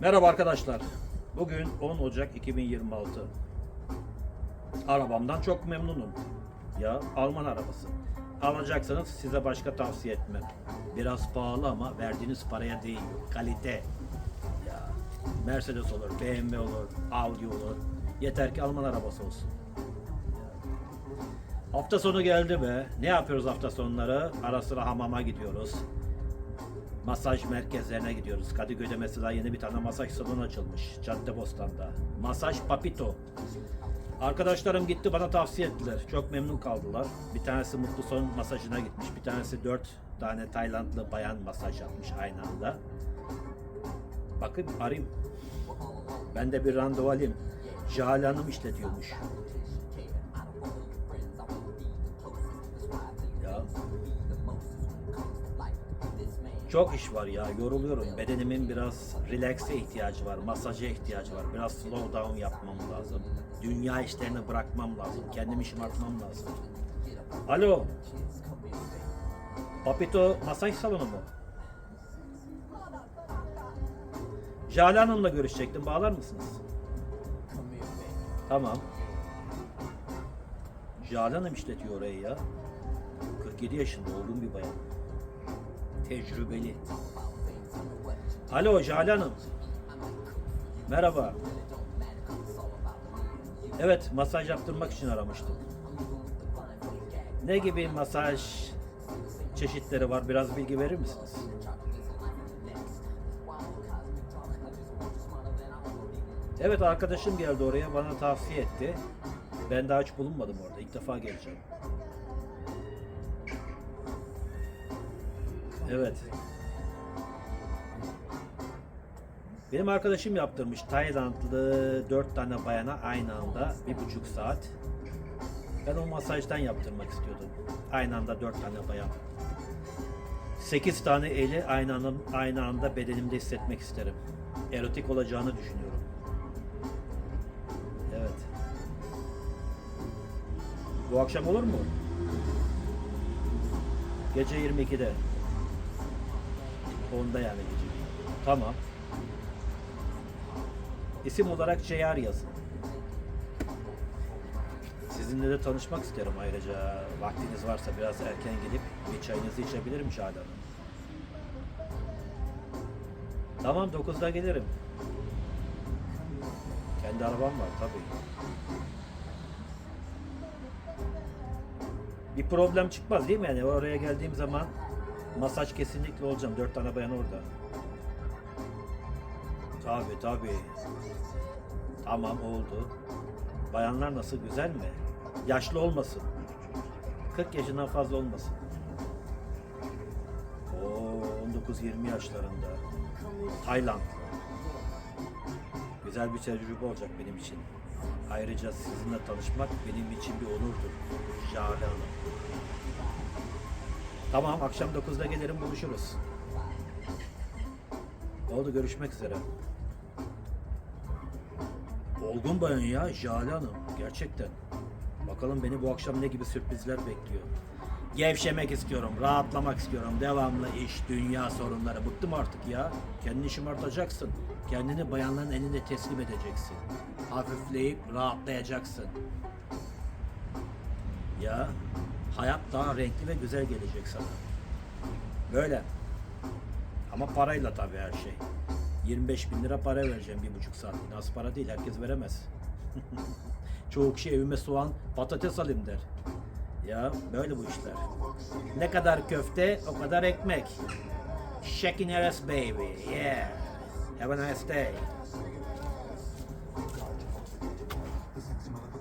Merhaba arkadaşlar. Bugün 10 Ocak 2026. Arabamdan çok memnunum. Ya Alman arabası. Alacaksanız size başka tavsiye etmem. Biraz pahalı ama verdiğiniz paraya değiyor. Kalite. Ya Mercedes olur, BMW olur, Audi olur. Yeter ki Alman arabası olsun. Hafta sonu geldi be. Ne yapıyoruz hafta sonları? Ara sıra hamama gidiyoruz. Masaj merkezlerine gidiyoruz. Kadıköy'de mesela yeni bir tane masaj salonu açılmış. Caddebostan'da. Masaj Papito. Arkadaşlarım gitti bana tavsiye ettiler. Çok memnun kaldılar. Bir tanesi mutlu son masajına gitmiş. Bir tanesi dört tane Taylandlı bayan masaj yapmış aynı anda. Bakın arayayım. Ben de bir randevu alayım. Jale Hanım işletiyormuş. Çok iş var ya, yoruluyorum. Bedenimin biraz relax'e ihtiyacı var, masaja ihtiyacı var. Biraz slow down yapmam lazım. Dünya işlerini bırakmam lazım. Kendimi şımartmam lazım. Alo. Papito masaj salonu mu? Jale Hanım'la görüşecektim. Bağlar mısınız? Tamam. Jale Hanım işletiyor orayı ya. 47 yaşında olgun bir bayan. Tecrübeli. Alo Jale Hanım. Merhaba. Evet masaj yaptırmak için aramıştım. Ne gibi masaj çeşitleri var? Biraz bilgi verir misiniz? Evet arkadaşım geldi oraya bana tavsiye etti. Ben daha hiç bulunmadım orada. İlk defa geleceğim. Evet. Benim arkadaşım yaptırmış Taylandlı dört tane bayana aynı anda bir buçuk saat. Ben o masajdan yaptırmak istiyordum. Aynı anda dört tane bayan. Sekiz tane eli aynı anda, aynı anda bedenimde hissetmek isterim. Erotik olacağını düşünüyorum. Evet. Bu akşam olur mu? Gece 22'de. Onda yani gece. Tamam. İsim olarak JR yazın. Sizinle de tanışmak isterim ayrıca. Vaktiniz varsa biraz erken gelip bir çayınızı içebilirim Şahane Hanım. Tamam 9'da gelirim. Kendi arabam var tabii. Bir problem çıkmaz değil mi? Yani oraya geldiğim zaman masaj kesinlikle olacağım. Dört tane bayan orada. Tabii tabii. Tamam oldu. Bayanlar nasıl güzel mi? Yaşlı olmasın. 40 yaşından fazla olmasın. Oo 19-20 yaşlarında. Tayland. Güzel bir tecrübe olacak benim için. Ayrıca sizinle tanışmak benim için bir onurdur. Jale Hanım. Tamam akşam 9'da gelirim buluşuruz. Oldu görüşmek üzere. Olgun bayan ya Jale Hanım gerçekten. Bakalım beni bu akşam ne gibi sürprizler bekliyor. Gevşemek istiyorum, rahatlamak istiyorum. Devamlı iş, dünya sorunları. Bıktım artık ya. Kendini şımartacaksın. Kendini bayanların eline teslim edeceksin. Hafifleyip rahatlayacaksın. Ya hayat daha renkli ve güzel gelecek sana. Böyle. Ama parayla tabii her şey. 25 bin lira para vereceğim bir buçuk saat. Az para değil herkes veremez. Çoğu kişi evime soğan patates alayım der. Ya böyle bu işler. Ne kadar köfte o kadar ekmek. Shaking ass baby. Yeah. Have a nice day.